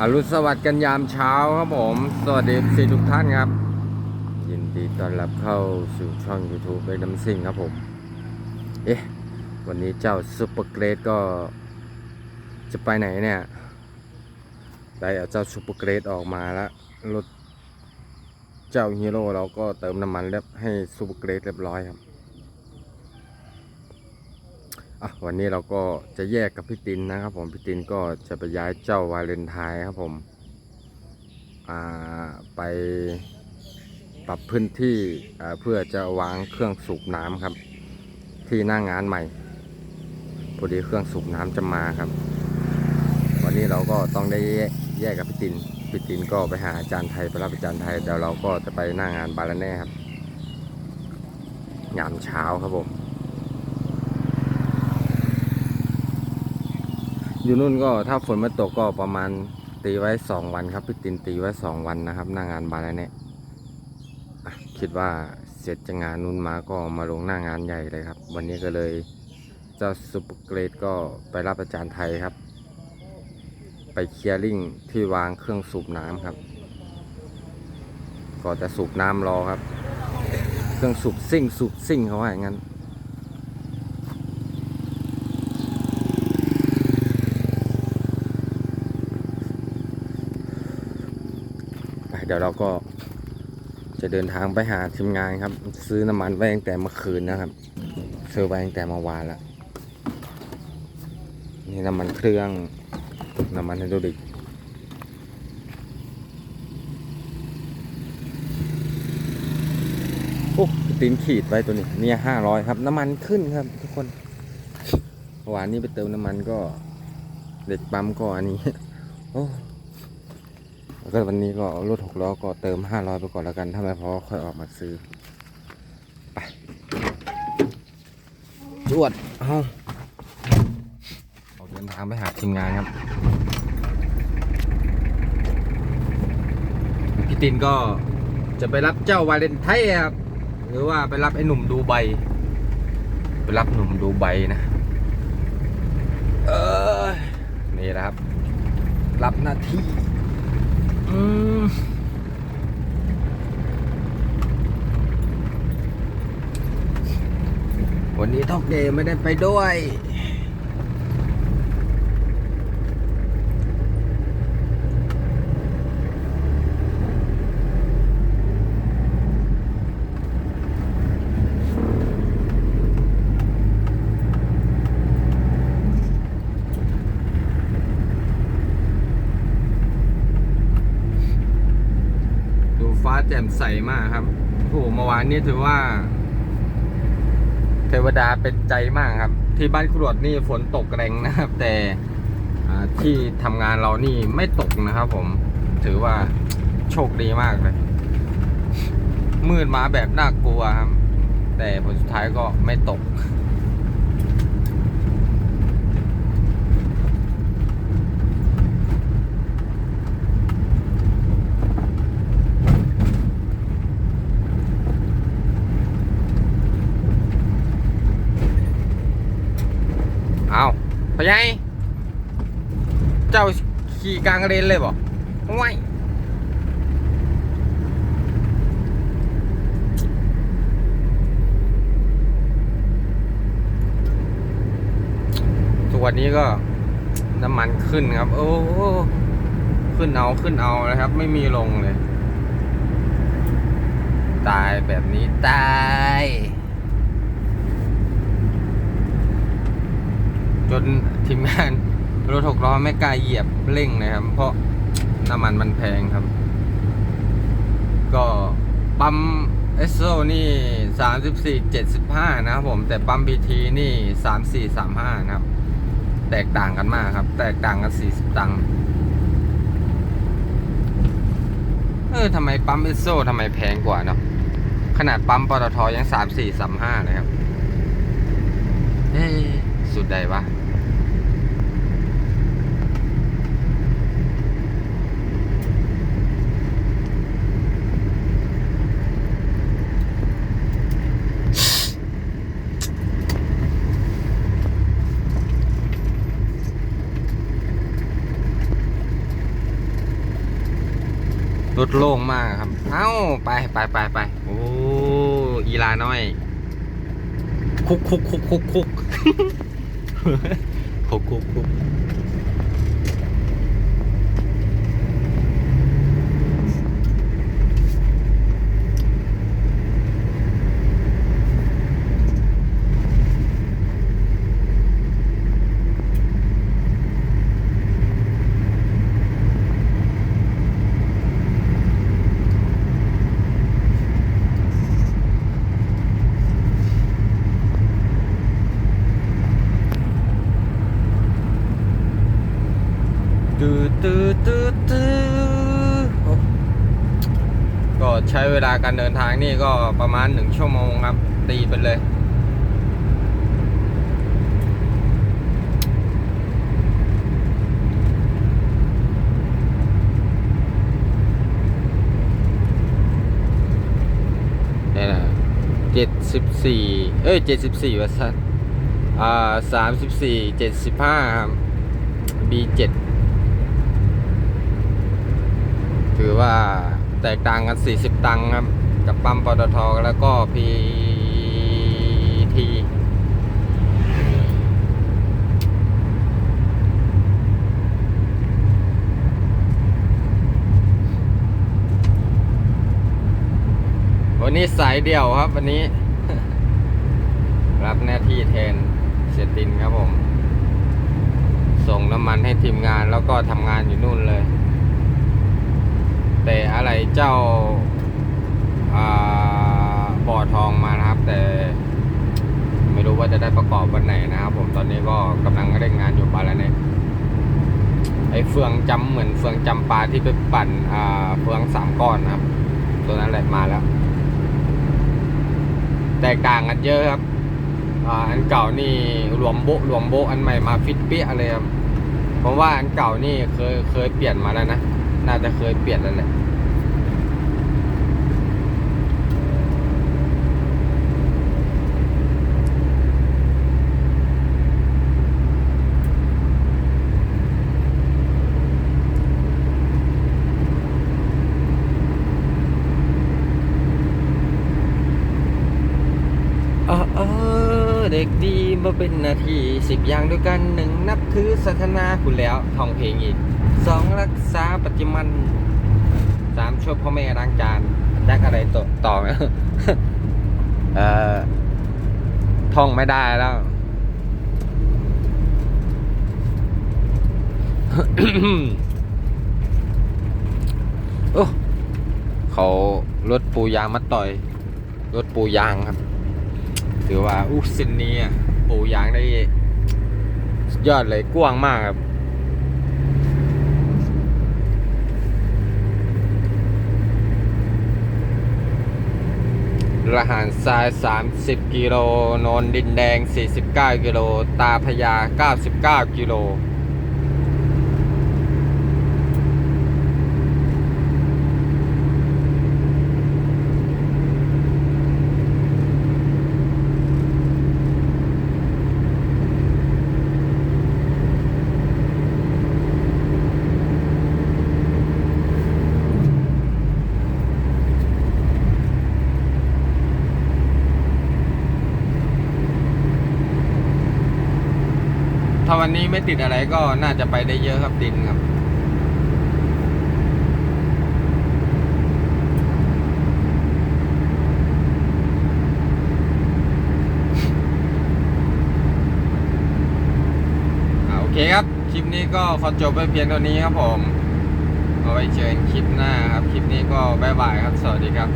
อรุณสวัสดิ์กันยามเช้าครับผม สวัสดีสีทุกท่านครับ ยินดีต้อนรับเข้าสู่ช่อง YouTube ไปน้ำซิ่งครับผม เอ๊ะ วันนี้เจ้าซุปเปอร์เกรดก็จะไปไหนเนี่ย ได้เอาเจ้าซุปเปอร์เกรดออกมาแล้ว รถเจ้าฮีโร่เราก็เติมน้ำมันเรียบให้ซุปเปอร์เกรดเรียบร้อยครับ อะวันนี้เราก็จะแยกกับพี่ตินนะครับ ผมพี่ตินก็จะไปย้ายเจ้าวาเลนไทน์ครับผมอ่าไปปรับพื้นที่เพื่อจะวางเครื่องสูบน้ำครับ ที่หน้างานใหม่พอดีเครื่องสูบน้ำจะมาครับ วันนี้เราก็ต้องได้แยกกับพี่ตินพี่ตินก็ไปหาอาจารย์ไทยไปรับอาจารย์ไทยเดี๋ยวเราก็จะไปหน้างานบาลาแน่ครับยามเช้าครับผม อยู่นู่นก็ถ้าฝนไม่ตกก็ประมาณตีไว้สองวันครับพี่ตินตีไว้สองวันนะครับ หน้างานบาร์เนี่ยคิดว่าเสร็จจากงานนู่นมาก็มาลงหน้างานใหญ่เลยครับ วันนี้ก็เลยเจ้าซุปเปอร์เกรดก็ไปรับอาจารย์ไทยครับ ไปเคลียร์ลิงที่วางเครื่องสูบน้ำครับ ก็จะสูบน้ำรอครับ เครื่องสูบซิ่งสูบซิ่งเขาว่าอย่างนั้น เดี๋ยวเราก็จะเดินทางไปหาทีมงานครับ ซื้อน้ำมันไว้ตั้งแต่เมื่อคืนนะครับซื้อไว้ตั้งแต่เมื่อวานแล้วนี่น้ำมันเครื่องน้ำมันไฮดรอลิกโอ้ตีนขีดไว้ตัวนี้เนี่ยห้าร้อยครับ น้ำมันขึ้นครับ ทุกคนเมื่อวานนี้ไปเติมน้ำมันก็ เด็กปั๊มก็อันนี้ โอ้ แล้วก็วันนี้ก็รถหกล้อก็เติมห้าร้อยไปก่อนแล้วกัน ถ้าไม่พอค่อยออกมาซื้อ ไปจวดเอาออกเดินทางไปหาทีมงานครับ พี่ตินก็จะไปรับเจ้าวาเลนไทน์ครับ หรือว่าไปรับไอ้หนุ่มดูไบไปรับหนุ่มดูไบนะเออนี่แหละครับ รับหน้าที่ อืมวันนี้ท็อกเดย์ไม่ได้ไปด้วย ดูฟ้า แจ่มใสมากครับโอ้โหเมื่อวานนี้ถือว่า เทวดาเป็นใจมากครับ ที่บ้านครวดนี่ฝนตกแรงนะครับ แต่ที่ทำงานเรานี่ไม่ตกนะครับ ผมถือว่าโชคดีมากเลย มืดมาแบบน่ากลัวครับ แต่ผลสุดท้ายก็ไม่ตก เอา พยายเจ้าขี่กลางเลนเลยบ่ไม่ทุกวันนี้ก็น้ำมันขึ้นครับ โอ้ขึ้นเอาขึ้นเอานะครับ ไม่มีลงเลย ตายแบบนี้ตาย จนทีมงานรถหกล้อไม่กล้าเหยียบเร่งนะครับ เพราะน้ำมันมันแพงครับ ก็ปั๊มเอสโซนี่สามสิบสี่เจ็ดสิบห้านะครับผม แต่ปั๊มบีทีนี่สามสี่สามห้านะครับ แตกต่างกันมากครับ แตกต่างกันสี่สิบตังค์เออทำไมปั๊มเอสโซทำไมแพงกว่าเนาะขนาดปั๊มปตทยังสามสี่สามห้าเลยครับ ดใดวะรถโล่งมากครับ เอ้า ไปไปไปไป โอ้ อีลาน้อย คุกคุกคุกคุกคุก คุกคุกคุกตื้อตื้อตื้อตื้อโอ้ก็ใช้ เวลาการเดินทางนี่ก็ประมาณหนึ่งชั่วโมงครับ ตีไปเลย นี่นะเจ็ดสิบสี่เอ้ยเจ็ดสิบสี่วัสันอ่าสามสิบสี่เจ็ดสิบห้าครับ B เจ็ดถือว่า แตกต่างกันสี่สิบตังค์ครับ กับปั๊มปตทแล้วก็ PT วันนี้สายเดี่ยวครับวันนี้ รับหน้าที่แทนเสียตินครับผม ส่งน้ำมันให้ทีมงานแล้วก็ทำงานอยู่นู่นเลย แต่อะไรเจ้าบ่อทองมานะครับ แต่ไม่รู้ว่าจะได้ประกอบวันไหนนะครับ ผมตอนนี้ก็กำลังเร่งงานอยู่ปาแล้วเนี่ยไอ้เฟืองจำเหมือนเฟืองจำปลาที่ไปปั่นเฟืองสามก้อนนะครับ ตัวนั้นแหละมาแล้ว แตกต่างกันเยอะครับอันเก่านี่รวมโบะรวมโบอันใหม่มาฟิตเปี้ยเลยครับผมว่าอันเก่านี่เคยเคยเปลี่ยนมาแล้วนะ น่าจะเคยเปลี่ยนแล้วแหละ เออเออเด็กดีมาเป็นนาทีสิบอย่างด้วยกันหนึ่งนับถือศาสนาคุณแล้วท่องเพลงอีกสองรักษาปฏิมันสามช่วยพ่อแม่ล้างจานแจ็คอะไรต่อต่อเออท่องไม่ได้แล้วโอ้เขารถปูยางมาต่อย รถปูยางครับ ถือว่าอู้เส้นนี้อะปูยางได้ยอดเลยกว้างมากครับระหารทราย 30 กิโล นนดินแดง 49 กิโล ตาพยา 99 กิโล ถ้าวันนี้ไม่ติดอะไรก็น่าจะไปได้เยอะครับดินครับอ่าโอเคครับ คลิปนี้ก็ขอจบไปเพียงเท่านี้ครับผมเอาไว้เจอกันคลิปหน้าครับ คลิปนี้ก็บายบายครับ สวัสดีครับ